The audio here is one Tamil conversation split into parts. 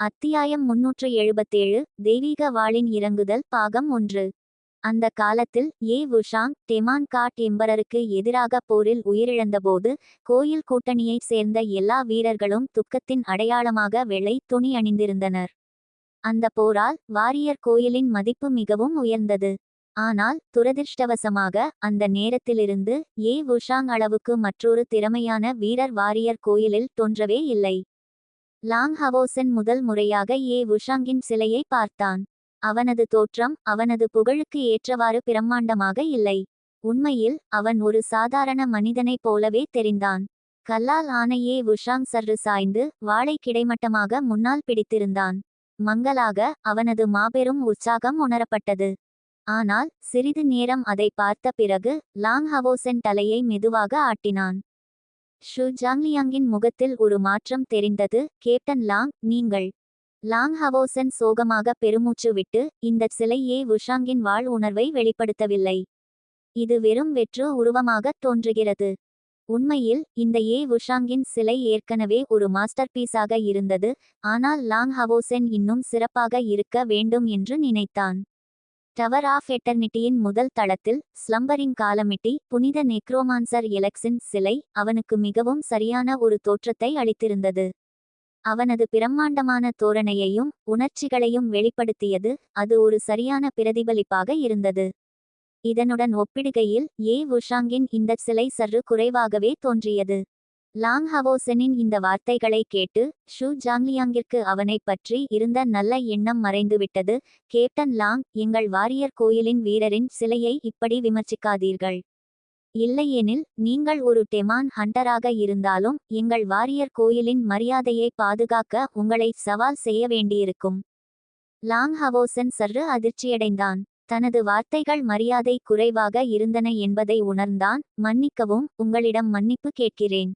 அத்தியாயம் முன்னூற்று எழுபத்தேழு தெய்வீக வாளின் இறங்குதல் பாகம் ஒன்று. அந்த காலத்தில் ஏ. உஷாங் டெமான் காட் எம்பரருக்கு எதிராக போரில் உயிரிழந்தபோது கோயில் கூட்டணியைச் சேர்ந்த எல்லா வீரர்களும் துக்கத்தின் அடையாளமாக வெள்ளை துணி அணிந்திருந்தனர். அந்த போரால் வாரியர் கோயிலின் மதிப்பு மிகவும் உயர்ந்தது. ஆனால் துரதிர்ஷ்டவசமாக அந்த நேரத்திலிருந்து ஏ. உஷாங் அளவுக்கு மற்றொரு திறமையான வீரர் வாரியர் கோயிலில் தோன்றவே இல்லை. லாங் ஹவோசன் முதல் முறையாக ஏ உஷாங்கின் சிலையை பார்த்தான். அவனது தோற்றம் அவனது புகழுக்கு ஏற்றவாறு பிரம்மாண்டமாக இல்லை. உண்மையில் அவன் ஒரு சாதாரண மனிதனைப் போலவே தெரிந்தான். கல்லால் ஆன ஏ உஷாங் சர்று சாய்ந்து வாளை கிடைமட்டமாக முன்னால் பிடித்திருந்தான். மங்கலாக அவனது மாபெரும் உற்சாகம் உணரப்பட்டது. ஆனால் சிறிது நேரம் அதை பார்த்த பிறகு லாங் ஹவோசென் தலையை மெதுவாக ஆட்டினான். ஷு ஜாங்லியாங்கின் முகத்தில் ஒரு மாற்றம் தெரிந்தது. கேப்டன் லாங் நீங்கள். லாங் ஹவோசன் சோகமாக பெருமூச்சு விட்டு இந்த சிலை ஏ உஷாங்கின் வாழ் உணர்வை வெளிப்படுத்தவில்லை. இது வெறும் வெற்று உருவமாகத் தோன்றுகிறது. உண்மையில் இந்த ஏ உஷாங்கின் சிலை ஏற்கனவே ஒரு மாஸ்டர் பீஸாக இருந்தது. ஆனால் லாங் ஹவோசென் இன்னும் சிறப்பாக இருக்க வேண்டும் என்று நினைத்தான். டவர் ஆஃப் எட்டர்னிட்டியின் முதல் தளத்தில் ஸ்லம்பரிங் காலமிட்டி புனித நெக்ரோமான்சர் எலக்ஸின் சிலை அவனுக்கு மிகவும் சரியான ஒரு தோற்றத்தை அளித்திருந்தது. அவனது பிரம்மாண்டமான தோரணையையும் உணர்ச்சிகளையும் வெளிப்படுத்தியது அது ஒரு சரியான பிரதிபலிப்பாக இருந்தது. இதனுடன் ஒப்பிடுகையில் ஏ. உஷாங்கின் இந்த சிலை சற்று குறைவாகவே தோன்றியது. லாங் ஹவோசனின் இந்த வார்த்தைகளை கேட்டு ஷூ ஜாங்லியாங்கிற்கு அவனைப் பற்றி இருந்த நல்ல எண்ணம் மறைந்துவிட்டது. கேப்டன் லாங் எங்கள் வாரியர் கோயிலின் வீரரின் சிலையை இப்படி விமர்சிக்காதீர்கள். இல்லையெனில் நீங்கள் ஒரு டெமான் ஹண்டராக இருந்தாலும் எங்கள் வாரியர் கோயிலின் மரியாதையை பாதுகாக்க உங்களை சவால் செய்ய வேண்டியிருக்கும். லாங் ஹவோசன் சற்று அதிர்ச்சியடைந்தான். தனது வார்த்தைகள் மரியாதை குறைவாக இருந்தன என்பதை உணர்ந்தான். மன்னிக்கவும் உங்களிடம் மன்னிப்பு கேட்கிறேன்.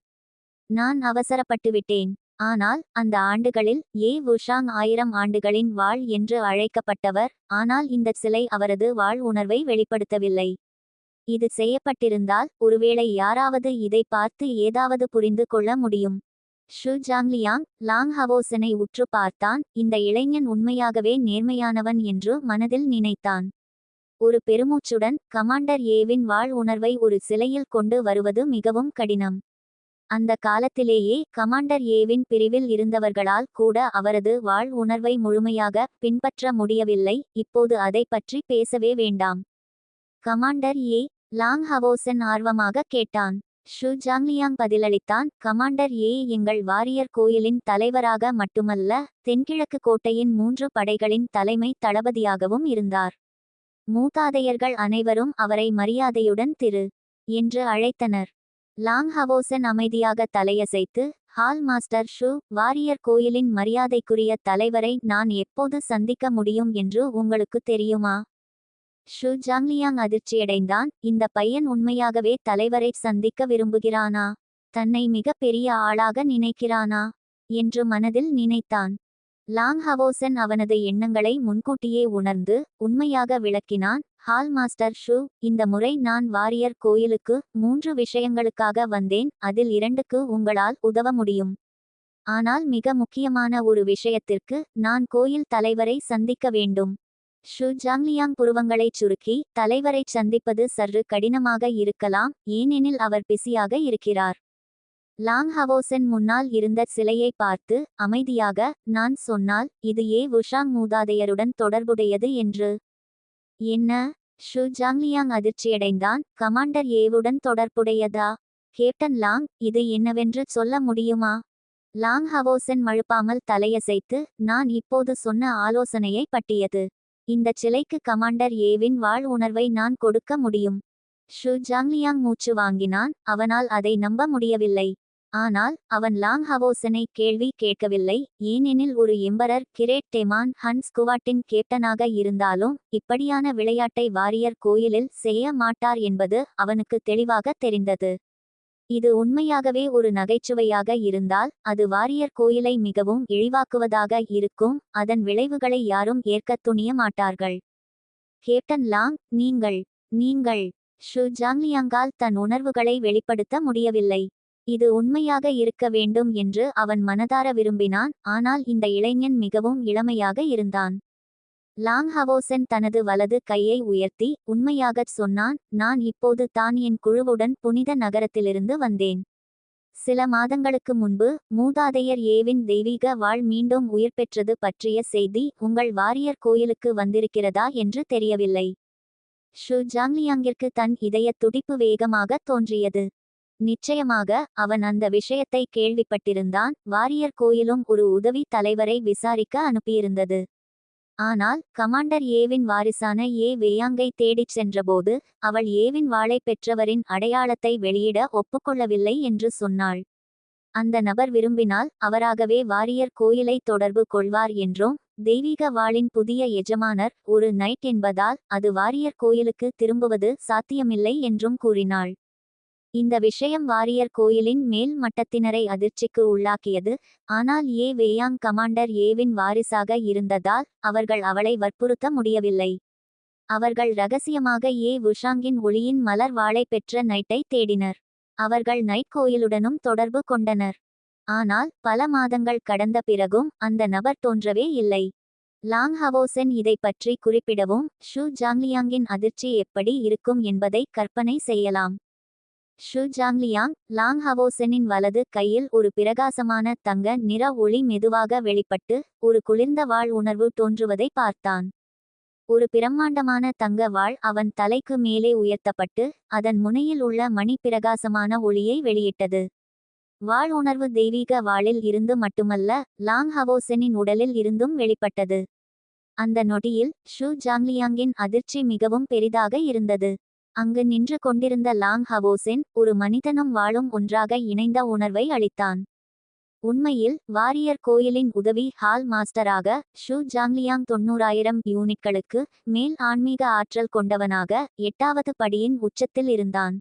நான் அவசரப்பட்டுவிட்டேன். ஆனால் அந்த ஆண்டுகளில் ஏ. வுஷாங் ஆயிரம் ஆண்டுகளின் வாழ் என்று அழைக்கப்பட்டவர் ஆனால் இந்த சிலை அவரது வாழ் உணர்வை வெளிப்படுத்தவில்லை. இது செய்யப்பட்டிருந்தால் ஒருவேளை யாராவது இதை பார்த்து ஏதாவது புரிந்து கொள்ள முடியும். ஷு ஜாங்லியாங் லாங் ஹவோசனை உற்று பார்த்தான் இந்த இளைஞன் உண்மையாகவே நேர்மையானவன் என்று மனதில் நினைத்தான். ஒரு பெருமூச்சுடன் கமாண்டர் ஏவின் வாழ் உணர்வை ஒரு சிலையில் கொண்டு வருவது மிகவும் கடினம். அந்த காலத்திலேயே கமாண்டர் ஏவின் பிரிவில் இருந்தவர்களால் கூட அவரது வாழ் உணர்வை முழுமையாக பின்பற்ற முடியவில்லை இப்போது அதை பற்றி பேசவே வேண்டாம். கமாண்டர் ஏ. லாங் ஹவோசன் ஆர்வமாக கேட்டான். ஷு ஜாங்லியாங் பதிலளித்தான் கமாண்டர் ஏ எங்கள் வாரியர் கோயிலின் தலைவராக மட்டுமல்ல தென்கிழக்கு கோட்டையின் மூன்று படைகளின் தலைமை தளபதியாகவும் இருந்தார். மூதாதையர்கள் அனைவரும் அவரை மரியாதையுடன் திரு. என்று அழைத்தனர். லாங் ஹவோசன் அமைதியாக தலையசைத்து ஹால் மாஸ்டர் ஷூ வாரியர் கோயிலின் மரியாதைக்குரிய தலைவரை நான் எப்போது சந்திக்க முடியும் என்று உங்களுக்கு தெரியுமா? ஷு ஜாங்லியாங் அதிர்ச்சியடைந்தான். இந்த பையன் உண்மையாகவே தலைவரை சந்திக்க விரும்புகிறானா? தன்னை மிக பெரிய ஆளாக நினைக்கிறானா? என்று மனதில் நினைத்தான். லாங் ஹவோசன் அவனது எண்ணங்களை முன்கூட்டியே உணர்ந்து உண்மையாக விளக்கினான் ஹால் மாஸ்டர் ஷூ இந்த முறை நான் வாரியர் கோயிலுக்கு மூன்று விஷயங்களுக்காக வந்தேன் அதில் இரண்டுக்கு உங்களால் உதவ முடியும். ஆனால் மிக முக்கியமான ஒரு விஷயத்திற்கு நான் கோயில் தலைவரை சந்திக்க வேண்டும் ஷு ஜாங்லியாங் புருவங்களைச் சுருக்கி தலைவரைச் சந்திப்பது சற்று கடினமாக இருக்கலாம் ஏனெனில் அவர் பிஸியாக இருக்கிறார். லாங் ஹவோசன் முன்னால் இருந்த சிலையை பார்த்து அமைதியாக நான் சொன்னால் இது ஏ உஷாங் மூதாதையருடன் தொடர்புடையது என்று. என்ன? Shoe Zhangliang அதிர்ச்சியடைந்தான். கமாண்டர் ஏவுடன் தொடர்புடையதா? கேப்டன் லாங் இது என்னவென்று சொல்ல முடியுமா? லாங் ஹவோசன் மழுப்பாமல் தலையசைத்து நான் இப்போது சொன்ன ஆலோசனையை பட்டியது இந்த சிலைக்கு கமாண்டர் ஏவின் வாழ் உணர்வை நான் கொடுக்க முடியும். ஷு ஜாங்லியாங் மூச்சு வாங்கினான். அவனால் அதை நம்ப முடியவில்லை. ஆனால் அவன் லாங் ஹவோசனை கேள்வி கேட்கவில்லை. ஏனெனில் ஒரு எம்பரர் கிரேட் டெமான் ஹன் ஸ்குவாட்டின் கேப்டனாக இருந்தாலும் இப்படியான விளையாட்டை வாரியர் கோயிலில் செய்ய மாட்டார் என்பது அவனுக்கு தெளிவாக தெரிந்தது. இது உண்மையாகவே ஒரு நகைச்சுவையாக இருந்தால் அது வாரியர் கோயிலை மிகவும் இழிவாக்குவதாக இருக்கும். அதன் விளைவுகளை யாரும் ஏற்க துணிய மாட்டார்கள். கேப்டன் லாங் நீங்கள் நீங்கள் ஷு ஜாங்லியாங்கால் தன் உணர்வுகளை வெளிப்படுத்த முடியவில்லை. இது உண்மையாக இருக்க வேண்டும் என்று அவன் மனதார விரும்பினான் ஆனால் இந்த இளைஞன் மிகவும் இளமையாக இருந்தான். லாங் ஹவோசன் தனது வலது கையை உயர்த்தி உண்மையாகச் சொன்னான் நான் இப்போது தான் என் குழுவுடன் புனித நகரத்திலிருந்து வந்தேன். சில மாதங்களுக்கு முன்பு மூதாதையர் ஏவின் தெய்வீக வாழ் மீண்டும் உயிர் பெற்றது பற்றிய செய்தி உங்கள் வாரியர் கோயிலுக்கு வந்திருக்கிறதா என்று தெரியவில்லை. ஷு ஜாங்லியாங்கிற்கு தன் இதய துடிப்பு வேகமாக தோன்றியது. நிச்சயமாக அவன் அந்த விஷயத்தை கேள்விப்பட்டிருந்தான். வாரியர் கோயிலும் ஒரு உதவி தலைவரை விசாரிக்க அனுப்பியிருந்தது. ஆனால் கமாண்டர் ஏவின் வாரிசான ஏ. வேயாங்கை தேடிச் சென்றபோது அவள் ஏவின் வாளை பெற்றவரின் அடையாளத்தை வெளியிட ஒப்புக்கொள்ளவில்லை என்று சொன்னாள். அந்த நபர் விரும்பினால் அவராகவே வாரியர் கோயிலை தொடர்பு கொள்வார் என்றும் தெய்வீக வாளின் புதிய எஜமானர் ஒரு நைட் என்பதால் அது வாரியர் கோயிலுக்கு திரும்புவது சாத்தியமில்லை என்றும் கூறினாள். இந்த விஷயம் வாரியர் கோயிலின் மேல் மட்டத்தினரை அதிர்ச்சிக்கு உள்ளாக்கியது. ஆனால் ஏ. வேயாங் கமாண்டர் ஏவின் வாரிசாக இருந்ததால் அவர்கள் அவளை வற்புறுத்த முடியவில்லை. அவர்கள் ரகசியமாக ஏ. உஷாங்கின் ஒளியின் மலர் வாளை பெற்ற நைட்டை தேடினர். அவர்கள் நைட் கோயிலுடனும் தொடர்பு கொண்டனர். ஆனால் பல மாதங்கள் கடந்த பிறகும் அந்த நபர் தோன்றவே இல்லை. லாங் ஹவோசென் இதை பற்றி குறிப்பிடவும் ஷு ஜாங்லியாங்கின் அதிர்ச்சி எப்படி இருக்கும் என்பதை கற்பனை செய்யலாம். ஷு ஜாங்லியாங் லாங் ஹவோசனின் வலது கையில் ஒரு பிரகாசமான தங்க நிற ஒளி மெதுவாக வெளிப்பட்டு ஒரு குளிர்ந்த வாழ் உணர்வு தோன்றுவதை பார்த்தான். ஒரு பிரம்மாண்டமான தங்க வாழ் அவன் தலைக்கு மேலே உயர்த்தப்பட்டு அதன் முனையில் உள்ள மணி பிரகாசமான ஒளியை வெளியிட்டது. வாழ் உணர்வு தெய்வீக வாளில் இருந்து மட்டுமல்ல லாங் ஹவோசனின் உடலில் இருந்தும் வெளிப்பட்டது. அந்த நொடியில் ஷு ஜாங்லியாங்கின் அதிர்ச்சி மிகவும் பெரிதாக இருந்தது. அங்கு நின்று கொண்டிருந்த லாங் ஹவோசென் ஒரு மனிதனும் வாழும் ஒன்றாக இணைந்த உணர்வை அளித்தான். உண்மையில் வாரியர் கோயிலின் உதவி ஹால் மாஸ்டராக ஷு ஜாங்லியாங் தொண்ணூறாயிரம் யூனிட்களுக்கு மேல் ஆன்மீக ஆற்றல் கொண்டவனாக எட்டாவது படியின் உச்சத்தில் இருந்தான்.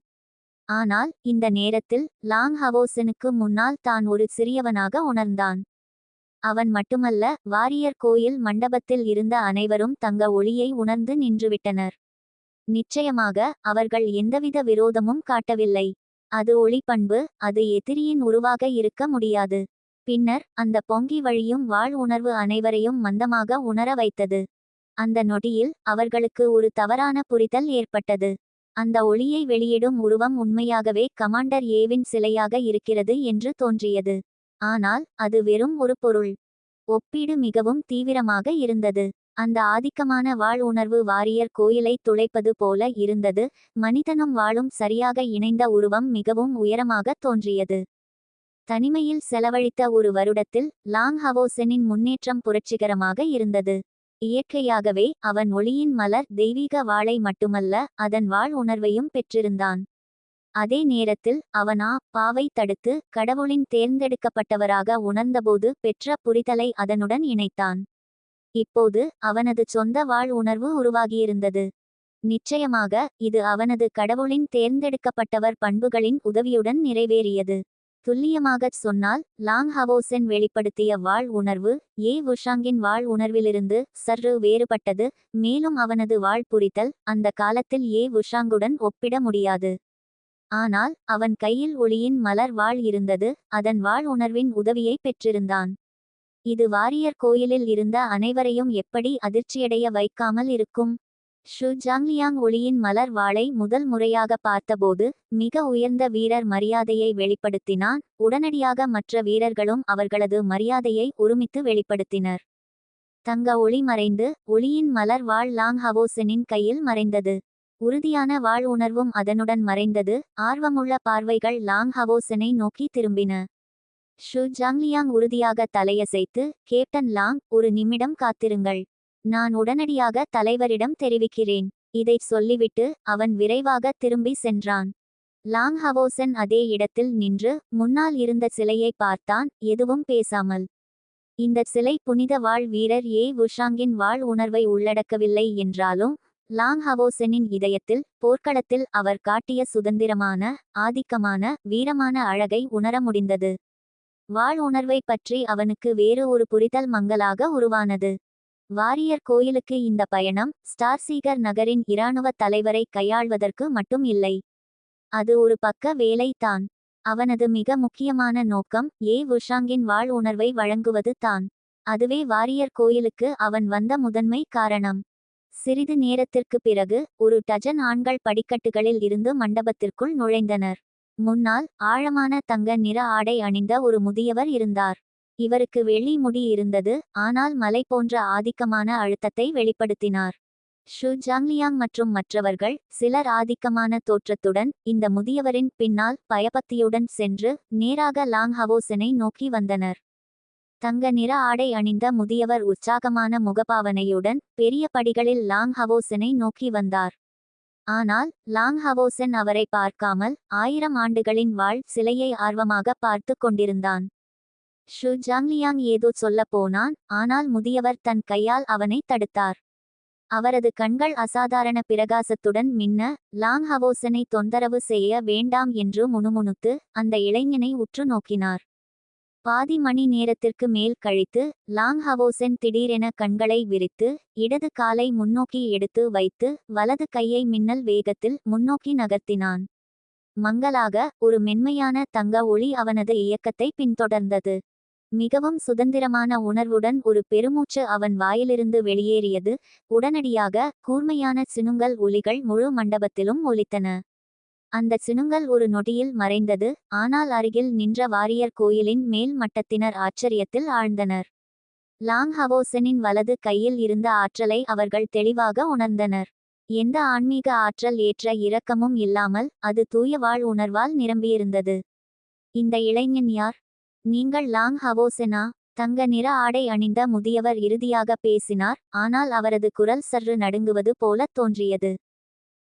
ஆனால் இந்த நேரத்தில் லாங் ஹவோசனுக்கு முன்னால் தான் ஒரு சிறியவனாக உணர்ந்தான். அவன் மட்டுமல்ல வாரியர் கோயில் மண்டபத்தில் இருந்த அனைவரும் தங்க ஒளியை உணர்ந்து நின்றுவிட்டனர். நிச்சயமாக அவர்கள் எந்தவித விரோதமும் காட்டவில்லை. அது ஒளிப்பண்பு அது எதிரியின் உருவாக இருக்க முடியாது. பின்னர் அந்த பொங்கி வழியும் வாழ் உணர்வு அனைவரையும் மந்தமாக உணர வைத்தது. அந்த நொடியில் அவர்களுக்கு ஒரு தவறான புரிதல் ஏற்பட்டது. அந்த ஒளியை வெளியிடும் உருவம் உண்மையாகவே கமாண்டர் ஏவின் சிலையாக இருக்கிறது என்று தோன்றியது. ஆனால் அது வெறும் ஒரு பொருள். ஒப்பீடு மிகவும் தீவிரமாக இருந்தது. அந்த ஆதிக்கமான வாழ் உணர்வு வாரியர் கோயிலை துளைப்பது போல இருந்தது. மனிதனும் வாழும் சரியாக இணைந்த உருவம் மிகவும் உயரமாக தோன்றியது. தனிமையில் செலவழித்த ஒரு வருடத்தில் லாங் ஹவோசனின் முன்னேற்றம் புரட்சிகரமாக இருந்தது. இயற்கையாகவே அவன் ஒளியின் மலர் தெய்வீக வாளை மட்டுமல்ல அதன் வாழ் உணர்வையும் பெற்றிருந்தான். அதே நேரத்தில் அவனா பாவை தடுத்து கடவுளின் தேர்ந்தெடுக்கப்பட்டவராக உணர்ந்தபோது பெற்ற புரிதலை அதனுடன் இணைத்தான். இப்போது அவனது சொந்த வாழ் உணர்வு உருவாகியிருந்தது. நிச்சயமாக இது அவனது கடவுளின் தேர்ந்தெடுக்கப்பட்டவர் பண்புகளின் உதவியுடன் நிறைவேறியது. துல்லியமாகச் சொன்னால் லாங் ஹவோசென் வெளிப்படுத்திய வாழ் உணர்வு ஏ. உஷாங்கின் வாழ் உணர்விலிருந்து சற்று வேறுபட்டது மேலும் அவனது வாழ் புரிதல் அந்த காலத்தில் ஏ. உஷாங்குடன் ஒப்பிட முடியாது. ஆனால் அவன் கையில் ஒளியின் மலர் வாழ் இருந்தது அதன் வாழ் உணர்வின் உதவியை பெற்றிருந்தான். இது வாரியர் கோயிலில் இருந்த அனைவரையும் எப்படி அதிர்ச்சியடைய வைக்காமல் இருக்கும்? ஷு ஜாங்லியாங் ஒளியின் மலர் வாளை முதல் முறையாக பார்த்தபோது மிக உயர்ந்த வீரர் மரியாதையை வெளிப்படுத்தினான் உடனடியாக மற்ற வீரர்களும் அவர்களது மரியாதையை ஒருமித்து வெளிப்படுத்தினர். தங்க ஒளி மறைந்து ஒளியின் மலர் வாழ் லாங் ஹவோசனின் கையில் மறைந்தது. உறுதியான வாழ் உணர்வும் அதனுடன் மறைந்தது. ஆர்வமுள்ள பார்வைகள் லாங் ஹவோசனை நோக்கி திரும்பின. ஷு ஜாங்லியாங் உறுதியாக தலையசைத்து கேப்டன் லாங் ஒரு நிமிடம் காத்திருங்கள். நான் உடனடியாக தலைவரிடம் தெரிவிக்கிறேன். இதை சொல்லிவிட்டு அவன் விரைவாக திரும்பி சென்றான். லாங் ஹவோசன் அதே இடத்தில் நின்று முன்னால் இருந்த சிலையை பார்த்தான் எதுவும் பேசாமல். இந்த சிலை புனித வாழ் வீரர் ஏ. உஷாங்கின் வாழ் உணர்வை உள்ளடக்கவில்லை என்றாலும் லாங் ஹவோசனின் இதயத்தில் போர்க்களத்தில் அவர் காட்டிய சுதந்திரமான ஆதிக்கமான வீரமான அழகை உணர முடிந்தது. வாழ் உணர்வை பற்றி அவனுக்கு வேறு ஒரு புரிதல் மங்கலாக உருவானது. வாரியர் கோயிலுக்கு இந்த பயணம் ஸ்டார்சீகர் நகரின் இராணுவ தலைவரை கையாள்வதற்கு மட்டும் இல்லை. அது ஒரு பக்க வேலைதான் அவனது மிக முக்கியமான நோக்கம் ஏ. உஷாங்கின் வாழ் உணர்வை வழங்குவது தான். அதுவே வாரியர் கோயிலுக்கு அவன் வந்த முதன்மை காரணம். சிறிது நேரத்திற்கு பிறகு ஒரு டஜன் ஆண்கள் படிக்கட்டுகளில் இருந்து மண்டபத்திற்குள் நுழைந்தனர். முன்னால் ஆழமான தங்க நிற ஆடை அணிந்த ஒரு முதியவர் இருந்தார். இவருக்கு வெள்ளி முடி இருந்தது ஆனால் மலை போன்ற ஆதிக்கமான அழுத்தத்தை வெளிப்படுத்தினார். ஷு ஜாங்லியாங் மற்றும் மற்றவர்கள் சிலர் ஆதிக்கமான தோற்றத்துடன் இந்த முதியவரின் பின்னால் பயபக்தியுடன் சென்று நேராக லாங் ஹவோசனை நோக்கி வந்தனர். தங்க நிற ஆடை அணிந்த முதியவர் உற்சாகமான முகபாவனையுடன் பெரிய படிகளில் லாங் ஹவோசனை நோக்கி வந்தார். ஆனால் லாங்ஹவோசன் அவரை பார்க்காமல் ஆயிரம் ஆண்டுகளின் வாழ் சிலையை ஆர்வமாக பார்த்து கொண்டிருந்தான். ஷு ஜாங்லியாங் ஏதோ சொல்லப் போனான் ஆனால் முதியவர் தன் கையால் அவனை தடுத்தார். அவரது கண்கள் அசாதாரண பிரகாசத்துடன் மின்ன லாங் ஹவோசனை தொந்தரவு செய்ய வேண்டாம் என்று முணுமுணுத்து அந்த இளைஞனை உற்று நோக்கினார். பாதி மணி நேரத்திற்கு மேல் கழித்து லாங் ஹவோசென் திடீரென கண்களை விரித்து இடது காலை முன்னோக்கி எடுத்து வைத்து வலது கையை மின்னல் வேகத்தில் முன்னோக்கி நகர்த்தினான். மங்கலாக ஒரு மென்மையான தங்க ஒளி அவனது இயக்கத்தை பின்தொடர்ந்தது. மிகவும் சுதந்திரமான உணர்வுடன் ஒரு பெருமூச்சு அவன் வாயிலிருந்து வெளியேறியது உடனடியாக கூர்மையான சினுங்கல் ஒலிகள் முழு மண்டபத்திலும் ஒலித்தன. அந்த சினுங்கல் ஒரு நொடியில் மறைந்தது ஆனால் அருகில் நின்ற வாரியர் கோயிலின் மேல் மட்டத்தினர் ஆச்சரியத்தில் ஆழ்ந்தனர். லாங் ஹவோசனின் வலது கையில் இருந்த ஆற்றலை அவர்கள் தெளிவாக உணர்ந்தனர். எந்த ஆன்மீக ஆற்றல் ஏற்ற இரக்கமும் இல்லாமல் அது தூய வாழ் உணர்வால் நிரம்பியிருந்தது. இந்த இளைஞன் யார்? நீங்கள் லாங் ஹவோசெனா தங்க நிற ஆடை அணிந்த முதியவர் இறுதியாக பேசினார் ஆனால் அவரது குரல் சற்று நடுங்குவது போல தோன்றியது.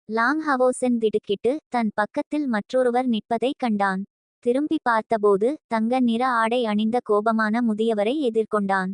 லாங் ஹவோசென் திடுக்கிட்டு தன் பக்கத்தில் மற்றொருவர் நிற்பதைக் கண்டான். திரும்பி பார்த்தபோது தங்க நிற ஆடை அணிந்த கோபமான முதியவரை எதிர்கொண்டான்.